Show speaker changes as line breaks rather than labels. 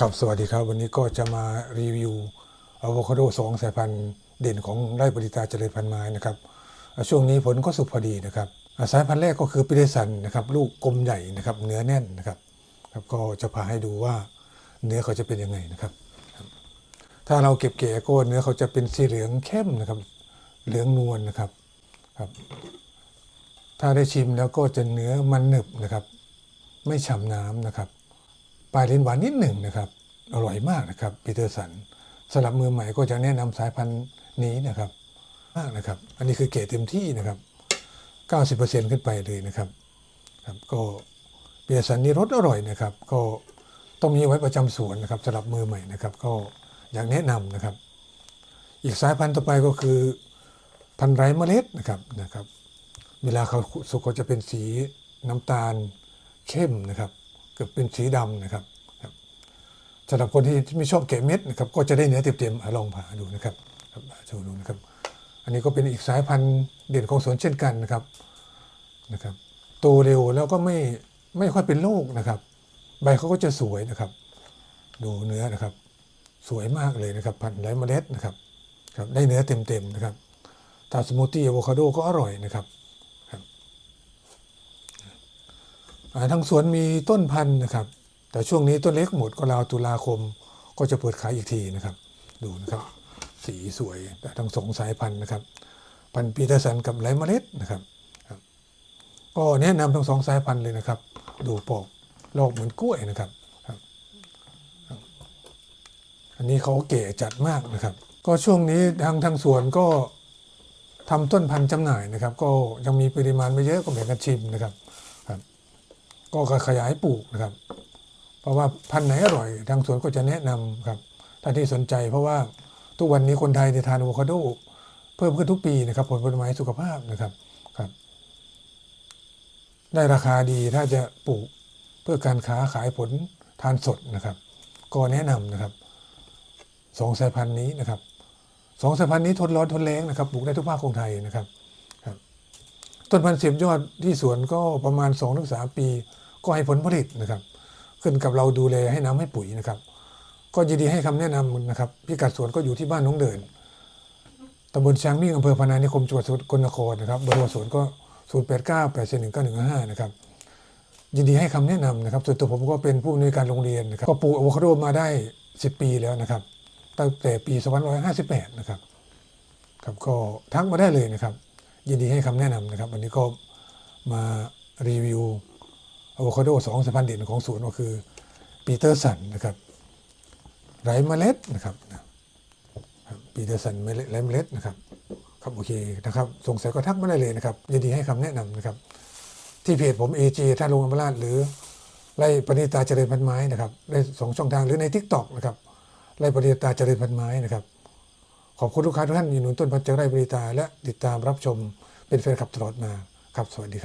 ครับสวัสดีครับ วันนี้ก็จะมารีวิวอะโวคาโดสองสายพันธุ์เด่นของไร่ปริตาเจริญพันธุ์ไม้นะครับช่วงนี้ผลก็สุกพอดีนะครับสายพันธุ์แรกก็คือปิเดสันนะครับลูกกลมใหญ่นะครับเนื้อแน่นนะครับครับก็จะพาให้ดูว่าเนื้อเขาจะเป็นยังไงนะครับ ถ้าเราเก็บเก๋ก็เนื้อเขาจะเป็นสีเหลืองเข้มนะครับ เหลืองนวลนะครับครับ ถ้าได้ชิมแล้วก็จะเนื้อมันหนึบนะครับ ไม่ฉ่ำน้ำนะครับ ปลายลิ้นหวานนิดหนึ่งนะครับ อร่อยมากนะครับปีเตอร์สันสำหรับมือใหม่ก็จะแนะนำสายพันธุ์นี้นะครับมากนะครับ อันนี้คือเกรดเต็มที่นะครับ 90%ขึ้นไปเลยนะครับครับก็ปีเตอร์สันนี่รสอร่อยนะครับ ก็ต้องมีไว้ประจำสวนนะครับสำหรับมือใหม่นะครับ ก็อยากแนะนำนะครับ อีกสายพันธุ์ต่อไปก็คือพันธุ์ไร้เมล็ดนะครับนะครับ เวลาเขาสุกจะเป็นสีน้ำตาลเข้มนะครับ เกือบเป็นสีดำนะครับสำหรับคนที่ไม่ชอบแกะเม็ดนะครับก็จะได้เนื้อเต็มๆลองผ่าดูนะครับครับโชว์ดูนะครับ อันนี้ก็เป็นอีกสายพันธุ์เด่นของสวนเช่นกันนะครับนะครับโตเร็วแล้วก็ไม่ไม่ค่อยเป็นโรคนะครับ ใบเขาก็จะสวยนะครับ ดูเนื้อนะครับ สวยมากเลยนะครับพันธุ์ไร้เมล็ดนะครับครับได้เนื้อเต็มๆนะครับถ้าสมูทตี้อะโวคาโดก็อร่อยนะครับ อ่าทั้งสวนมีต้นพันธุ์นะครับ แต่ช่วงนี้ต้นเล็กหมดก็ราวตุลาคมก็จะเปิดขายอีกทีนะครับ ดูนะครับ สีสวยแต่ทั้งสองสายพันธุ์นะครับ พันธุ์ปีเตอร์สันกับไรเมล็ดนะครับ ก็แนะนำทั้งสองสายพันธุ์เลยนะครับ ดูปอกลอกเหมือนกล้วยนะครับ อันนี้เขาเก๋จัดมากนะครับ ก็ช่วงนี้ทางทางสวนก็ทำต้นพันธุ์จำหน่ายนะครับ ก็ยังมีปริมาณไม่เยอะก็แบ่งกันชิมนะครับ ก็ขยายปลูกนะครับ เพราะว่าพันธุ์ไหนอร่อย ทางสวนก็จะแนะนำครับถ้านที่สนใจเพราะว่าทุกวันนี้คนไทยได้ทานอะโวคาโดเพิ่มขึ้นทุกปีนะครับ ผลผลไม้สุขภาพนะครับครับ ได้ราคาดีถ้าจะปลูกเพื่อการค้าขายผลทานสดนะครับ ก็แนะนำนะครับสองสายพันธุ์นี้นะครับสองสายพันธุ์นี้ทนร้อนทนแรงนะครับปลูกได้ทุกภาคของไทยนะครับ ต้นพันธุ์เสียบยอดที่สวนก็ประมาณ2อถึงสปี ก็ให้ผลผลิตนะครับ ขึ้นกับเราดูแลให้น้ำให้ปุ๋ยนะครับ ก็ยินดีให้คำแนะนำนะครับพิกัดสวนก็อยู่ที่บ้านน้องเดินตำบลช้างมิ่งอำเภอพนานิคมจังหวัดสกลนครนะครับเบอร์โทรสวนก็ 0 8 9 8 1 9 1 5นะครับยินดีให้คำแนะนำนะครับ ส่วนตัวผมก็เป็นผู้อำนวยการโรงเรียนนะครับก็ปลูกอะโวคาโดมาได้ 10 ปีแล้วนะครับ ตั้งแต่ปี2558 นะครับครับก็ทักมาได้เลยนะครับ ยินดีให้คำแนะนำนะครับ วันนี้ก็มารีวิว อะโวคาโดสองสายพันธุ์เด่นของสวนก็คือปีเตอร์สันนะครับไรเมล็ดนะครับปีเตอร์สันเมล็ดไรเมล็ดนะครับครับโอเคนะครับสงสัยก็ทักมาได้เลยนะครับยินดีให้คำแนะนำนะครับ ที่เพจผม AJ ท่าลงอมราชหรือไล่ปณิตาเจริญพันไม้นะครับได้สองช่องทางหรือใน t ิ k t o k นะครับไล่ปณิตาเจริญพันไม้นะครับขอบคุณลูกค้าทุกท่านอยู่หนุนต้นพันจากไร่บริตาและติดตามรับชมเป็นแฟนคลับตลอดมาครับสวัสดีครับ